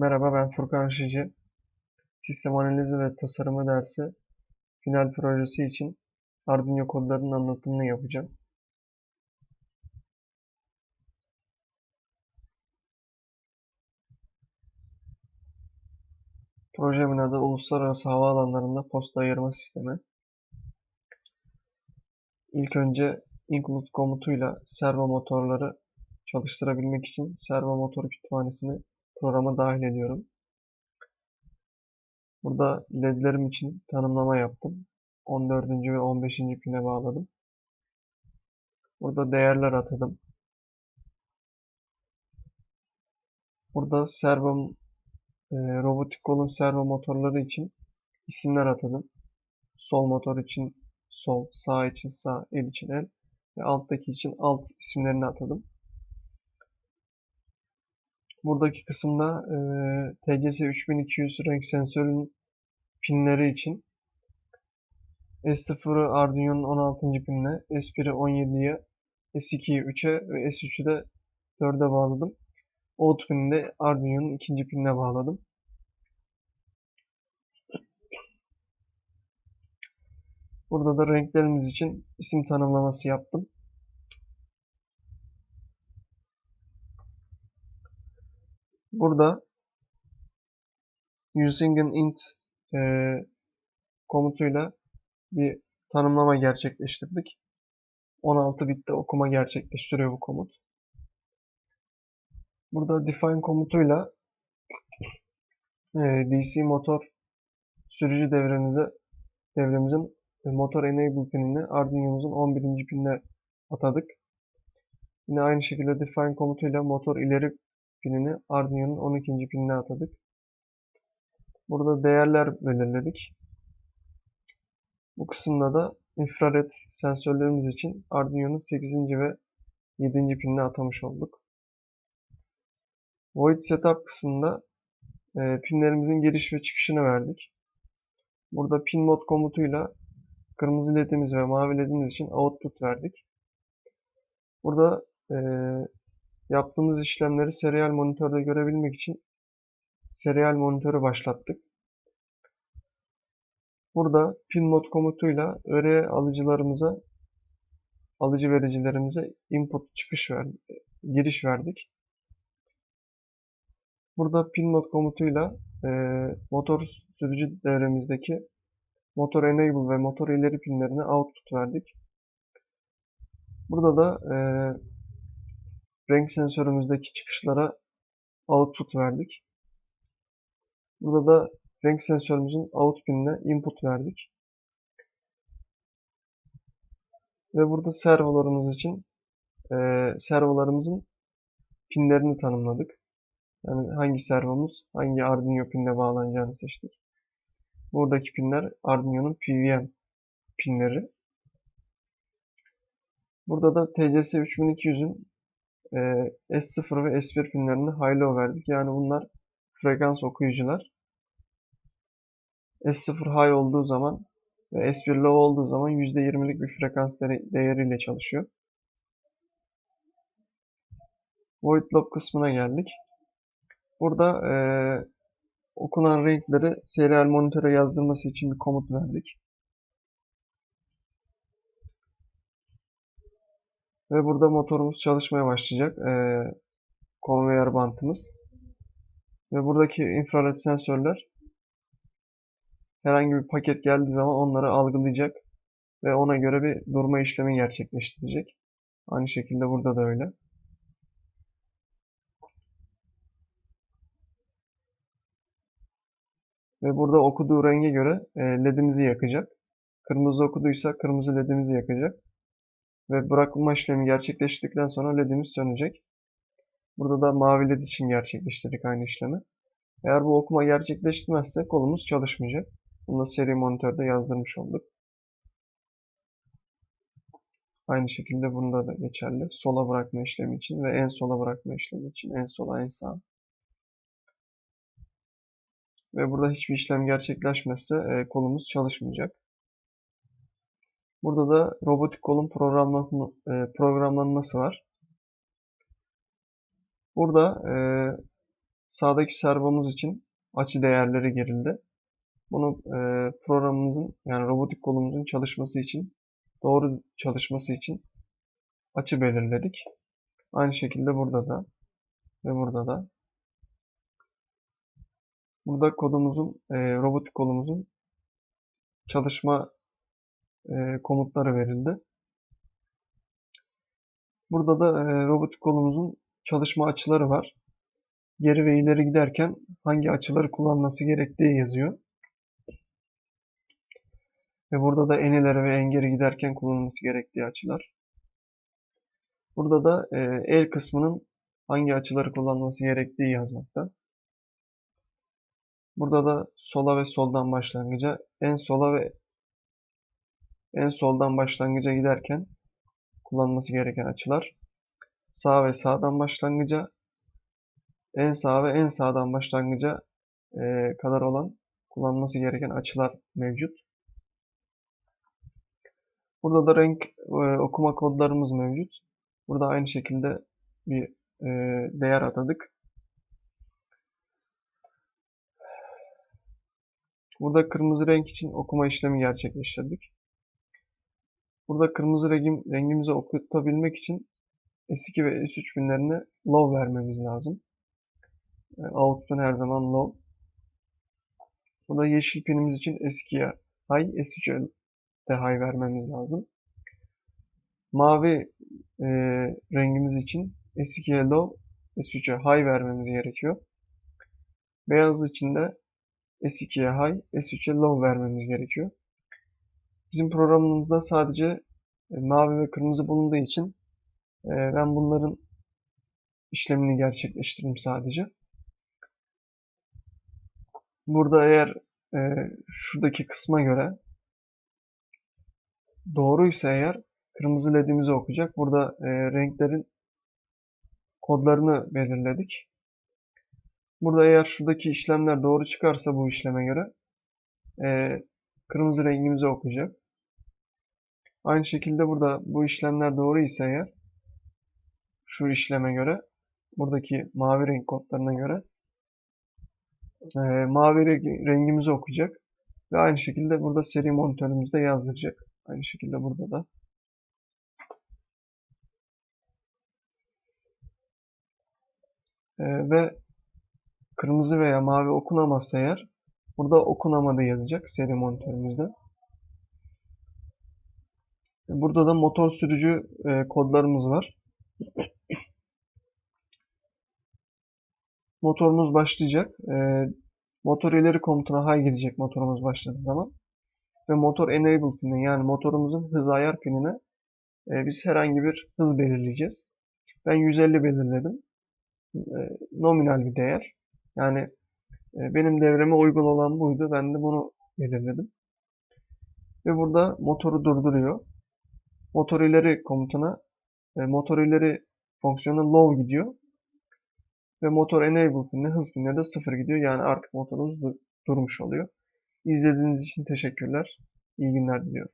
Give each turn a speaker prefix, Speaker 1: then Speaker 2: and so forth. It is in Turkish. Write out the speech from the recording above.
Speaker 1: Merhaba ben Furkan Aşıcı. Sistem analizi ve tasarımı dersi final projesi için Arduino kodlarının anlatımını yapacağım. Projemin adı Uluslararası Havaalanlarında Posta Ayırma Sistemi. İlk önce include komutuyla servo motorları çalıştırabilmek için servo motor kütüphanesini programa dahil ediyorum. Burada ledlerim için tanımlama yaptım. 14. ve 15. pine bağladım. Burada değerler atadım. Burada servo e, robotik kolun servo motorları için isimler atadım. Sol motor için sol, sağ için sağ, el için el ve alttaki için alt isimlerini atadım. Buradaki kısımda e, TGS 3200 renk sensörünün pinleri için S0'ı Arduino'nun 16. pinine, S1'i 17'ye, S2'yi 3'e ve S3'ü de 4'e bağladım. Out pinini de Arduino'nun ikinci pinine bağladım. Burada da renklerimiz için isim tanımlaması yaptım. Burada using an int e, komutuyla bir tanımlama gerçekleştirdik. 16 bitte okuma gerçekleştiriyor bu komut. Burada define komutuyla e, DC motor sürücü devremize devremizin motor enable pinini Arduino'muzun 11. pinine atadık. Yine aynı şekilde define komutuyla motor ileri pinini Arduino'nun 12. pinine atadık. Burada değerler belirledik. Bu kısımda da infrared sensörlerimiz için Arduino'nun 8. ve 7. pinine atamış olduk. Void Setup kısmında e, pinlerimizin giriş ve çıkışını verdik. Burada pin mod komutuyla kırmızı ledimiz ve mavi ledimiz için output verdik. Burada e, yaptığımız işlemleri serial monitörde görebilmek için serial monitörü başlattık. Burada pin mod komutuyla öre alıcılarımıza alıcı vericilerimize input çıkış verdik, giriş verdik. Burada pin mod komutuyla e, motor sürücü devremizdeki motor enable ve motor ileri pinlerine output verdik. Burada da e, renk sensörümüzdeki çıkışlara output verdik. Burada da renk sensörümüzün out pinine input verdik. Ve burada servolarımız için e, servolarımızın pinlerini tanımladık. Yani hangi servomuz hangi Arduino pinle bağlanacağını seçtik. Buradaki pinler Arduino'nun PWM pinleri. Burada da TCS 3200'ün e, S0 ve S1 pinlerini high-low verdik. Yani bunlar frekans okuyucular. S0 high olduğu zaman ve S1 low olduğu zaman %20'lik bir frekans değeriyle çalışıyor. Void loop kısmına geldik. Burada e, okunan renkleri serial monitöre yazdırması için bir komut verdik. Ve burada motorumuz çalışmaya başlayacak. E, konveyor bantımız. Ve buradaki infrared sensörler herhangi bir paket geldiği zaman onları algılayacak ve ona göre bir durma işlemi gerçekleştirecek. Aynı şekilde burada da öyle. Ve burada okuduğu renge göre e, ledimizi yakacak. Kırmızı okuduysa kırmızı ledimizi yakacak. Ve bırakma işlemi gerçekleştirdikten sonra ledimiz sönecek. Burada da mavi led için gerçekleştirdik aynı işlemi. Eğer bu okuma gerçekleştirmezse kolumuz çalışmayacak. Bunu da seri monitörde yazdırmış olduk. Aynı şekilde bunda da geçerli. Sola bırakma işlemi için ve en sola bırakma işlemi için en sola en sağ. Ve burada hiçbir işlem gerçekleşmezse e, kolumuz çalışmayacak. Burada da robotik kolun programlanması, e, programlanması var. Burada e, sağdaki servomuz için açı değerleri girildi. Bunu e, programımızın yani robotik kolumuzun çalışması için doğru çalışması için açı belirledik. Aynı şekilde burada da ve burada da. Burada kodumuzun, robotik kolumuzun çalışma e, komutları verildi. Burada da e, robotik kolumuzun çalışma açıları var. Geri ve ileri giderken hangi açıları kullanması gerektiği yazıyor. Ve burada da en ileri ve en geri giderken kullanılması gerektiği açılar. Burada da e, el kısmının hangi açıları kullanması gerektiği yazmakta. Burada da sola ve soldan başlangıca, en sola ve en soldan başlangıca giderken kullanması gereken açılar. Sağ ve sağdan başlangıca, en sağ ve en sağdan başlangıca e, kadar olan kullanması gereken açılar mevcut. Burada da renk e, okuma kodlarımız mevcut. Burada aynı şekilde bir e, değer atadık. Burada kırmızı renk için okuma işlemi gerçekleştirdik. Burada kırmızı rengim, rengimizi okutabilmek için S2 ve S3 pinlerine low vermemiz lazım. E, output'un her zaman low. Burada yeşil pinimiz için S2'ye high, S3'e de high vermemiz lazım. Mavi e, rengimiz için S2'ye low, S3'e high vermemiz gerekiyor. Beyaz için de S2'ye high, S3'e low vermemiz gerekiyor. Bizim programımızda sadece e, mavi ve kırmızı bulunduğu için e, ben bunların işlemini gerçekleştirdim sadece. Burada eğer e, şuradaki kısma göre doğruysa eğer kırmızı ledimizi okuyacak. Burada e, renklerin kodlarını belirledik. Burada eğer şuradaki işlemler doğru çıkarsa bu işleme göre e, kırmızı rengimizi okuyacak. Aynı şekilde burada bu işlemler doğru ise eğer şu işleme göre buradaki mavi renk kodlarına göre e, mavi rengimizi okuyacak. Ve aynı şekilde burada seri monitörümüzde yazdıracak. Aynı şekilde burada da. E, ve kırmızı veya mavi okunamazsa eğer burada okunamadı yazacak seri monitörümüzde. Burada da motor sürücü e, kodlarımız var. Motorumuz başlayacak. E, motor ileri komutuna high gidecek motorumuz başladığı zaman. Ve motor enable pinine yani motorumuzun hız ayar pinine e, biz herhangi bir hız belirleyeceğiz. Ben 150 belirledim. Nominal bir değer. Yani benim devreme uygun olan buydu. Ben de bunu belirledim. Ve burada motoru durduruyor. Motor ileri komutuna e, motor ileri fonksiyonu low gidiyor. Ve motor enable pinine hız pinine de 0 gidiyor. Yani artık motorumuz durmuş oluyor. İzlediğiniz için teşekkürler. İyi günler diliyorum.